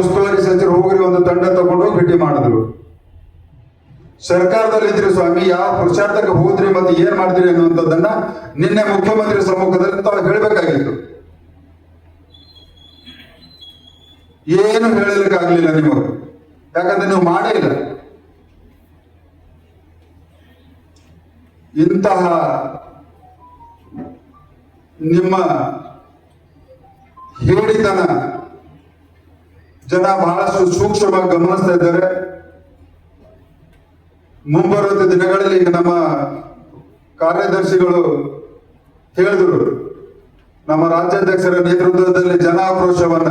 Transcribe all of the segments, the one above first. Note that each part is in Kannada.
ಉಸ್ತುವಾರಿ ಸಚಿವರು ಹೋಗ್ರಿ ಒಂದು ತಂಡ ತಗೊಂಡು ಹೋಗಿ ಭೇಟಿ ಮಾಡಿದ್ರು. ಸರ್ಕಾರದಲ್ಲಿ ಇದ್ರಿ ಸ್ವಾಮಿ, ಯಾವ ಪುರುಷಾರ್ಥಕ್ಕೆ ಹೋದ್ರಿ ಮತ್ತೆ ಏನ್ ಮಾಡಿದ್ರಿ ಅನ್ನುವಂಥದ್ದನ್ನ ನಿನ್ನೆ ಮುಖ್ಯಮಂತ್ರಿ ಸಮ್ಮುಖದಲ್ಲಿ ತಾವು ಹೇಳಬೇಕಾಗಿತ್ತು. ಏನು ಹೇಳಲಿಕ್ಕಾಗ್ಲಿಲ್ಲ ನಿಮಗೆ ಯಾಕಂದ್ರೆ ನೀವು ಮಾಡೇ ಇಲ್ಲ. ಇಂತಹ ನಿಮ್ಮ ಹೇಳಿತನ ಜನ ಬಹಳಷ್ಟು ಸೂಕ್ಷ್ಮವಾಗಿ ಗಮನಿಸ್ತಾ ಇದ್ದಾರೆ ಮುಂಬರುವ ದಿನಗಳಲ್ಲಿ ನಮ್ಮ ಕಾರ್ಯದರ್ಶಿಗಳು ಹೇಳಿದ್ರು, ನಮ್ಮ ರಾಜ್ಯಾಧ್ಯಕ್ಷರ ನೇತೃತ್ವದಲ್ಲಿ ಜನಾಕ್ರೋಶವನ್ನ.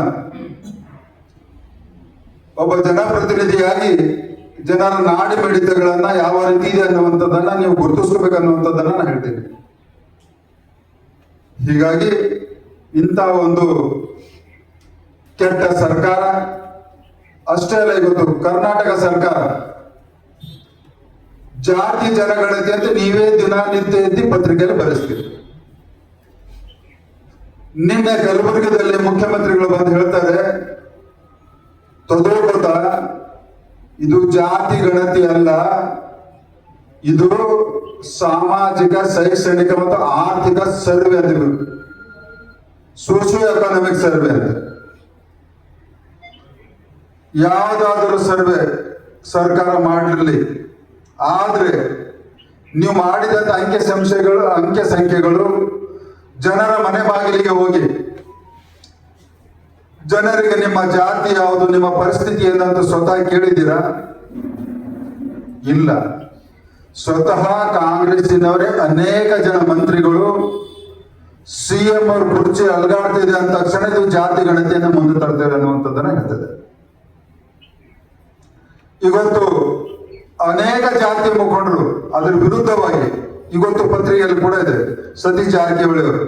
ಒಬ್ಬ ಜನಪ್ರತಿನಿಧಿಯಾಗಿ ಜನರ ನಾಡಿ ಮಿಡಿತಗಳನ್ನ ಯಾವ ರೀತಿ ಇದೆ ಅನ್ನುವಂಥದ್ದನ್ನ ನೀವು ಗುರುತಿಸ್ಕೋಬೇಕನ್ನುವಂಥದ್ದನ್ನ ನಾನು ಹೇಳ್ತೇನೆ. ಹೀಗಾಗಿ ಇಂಥ ಒಂದು ಕೆಟ್ಟ ಸರ್ಕಾರ? ಅಷ್ಟೇ ಅಲ್ಲ ಇವತ್ತು ಕರ್ನಾಟಕ ಸರ್ಕಾರ. ಜಾತಿ ಜನಗಣತಿ ಅಂತ ನೀವೇ ದಿನಾನಿತ್ಯ ಎತ್ತಿ ಪತ್ರಿಕೆಯಲ್ಲಿ ಬರೆಸ್ತೀರಿ. ನಿನ್ನೆ ಕಲಬುರಗಿದಲ್ಲಿ ಮುಖ್ಯಮಂತ್ರಿಗಳು ಬಂದು ಹೇಳ್ತಾರೆ ತದೋಪತ ಇದು ಜಾತಿ ಗಣತಿ ಅಲ್ಲ, ಇದು ಸಾಮಾಜಿಕ, ಶೈಕ್ಷಣಿಕ ಮತ್ತು ಆರ್ಥಿಕ ಸರ್ವೆ ಅಂತ ಸೋಶಿಯೋ ಎಕಾನಮಿಕ್ ಸರ್ವೆ ಅಂತ. ಯಾವುದಾದರೂ ಸರ್ವೆ ಸರ್ಕಾರ ಮಾಡಿರಲಿ. ಆದರೆ ನೀವು ಮಾಡಿದಂಥ ಅಂಕೆ ಸಂಶಯಗಳು, ಅಂಕೆ ಸಂಖ್ಯೆಗಳು ಜನರ ಮನೆ ಬಾಗಿಲಿಗೆ ಹೋಗಿ, ಜನರಿಗೆ ನಿಮ್ಮ ಜಾತಿ ಯಾವುದು, ನಿಮ್ಮ ಪರಿಸ್ಥಿತಿ ಏನಂತ ಸ್ವತಃ ಕೇಳಿದ್ದೀರಾ? ಇಲ್ಲ. ಸ್ವತಃ ಕಾಂಗ್ರೆಸ್ಸಿನವರೇ ಅನೇಕ ಜನ ಮಂತ್ರಿಗಳು ಸಿಎಂ ಅವರು ಕುರ್ಚಿ ಅಲ್ಗಾಡ್ತಿದೆ ಅಂದ ತಕ್ಷಣ ಇದು ಜಾತಿ ಗಣತಿಯನ್ನು ಮುಂದೆ ತರ್ತೇವೆ ಅನ್ನುವಂಥದ್ದನ್ನ ಹೇಳ್ತದೆ ಇವತ್ತು ಅನೇಕ ಜಾತಿ ಮುಖಂಡರು ಅದರ ವಿರುದ್ಧವಾಗಿ ಇವತ್ತು ಪತ್ರಿಕೆಯಲ್ಲಿ ಕೂಡ ಇದೆ. ಸತೀಶ್ ಜಾರಕಿಹೊಳಿ ಅವರು,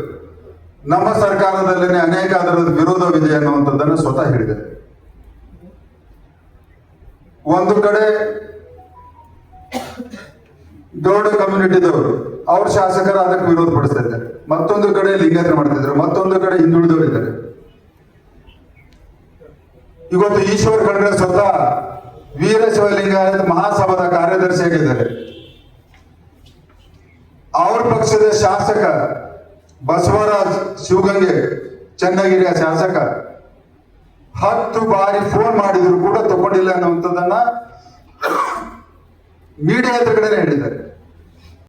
ನಮ್ಮ ಸರ್ಕಾರದಲ್ಲೇ ಅನೇಕ ಅದರ ವಿರೋಧವಿದೆ ಅನ್ನುವಂಥದ್ದನ್ನು ಸ್ವತಃ ಹೇಳಿದೆ. ಒಂದು ಕಡೆ ಗೌಡ ಕಮ್ಯುನಿಟಿದವರು, ಅವ್ರ ಶಾಸಕರು ಅದಕ್ಕೆ ವಿರೋಧ ಪಡಿಸ್ತಾ ಇದ್ದಾರೆ. ಮತ್ತೊಂದು ಕಡೆ ಲಿಂಗೇತರ ಮಾಡ್ತಿದ್ದಾರೆ ಮತ್ತೊಂದು ಕಡೆ ಹಿಂದುಳಿದವರು ಇದ್ದಾರೆ ಇವತ್ತು ಈಶ್ವರ್ ಖಂಡ್ರೆ ಸ್ವತಃ ವೀರಶೈವಲಿಂಗಾಯತ ಮಹಾಸಭಾದ ಕಾರ್ಯದರ್ಶಿಯಾಗಿದ್ದಾರೆ ಅವ್ರ ಪಕ್ಷದ ಶಾಸಕ ಬಸವರಾಜ್ ಶಿವಗಂಗೆ, ಚನ್ನಗಿರಿಯ ಶಾಸಕ, ಹತ್ತು ಬಾರಿ ಫೋನ್ ಮಾಡಿದ್ರು ಕೂಡ ತಗೊಂಡಿಲ್ಲ ಅನ್ನುವಂಥದ್ದನ್ನ ಮೀಡಿಯಾ ಎದುರುಗಡೆ ಹೇಳಿದ್ದಾರೆ.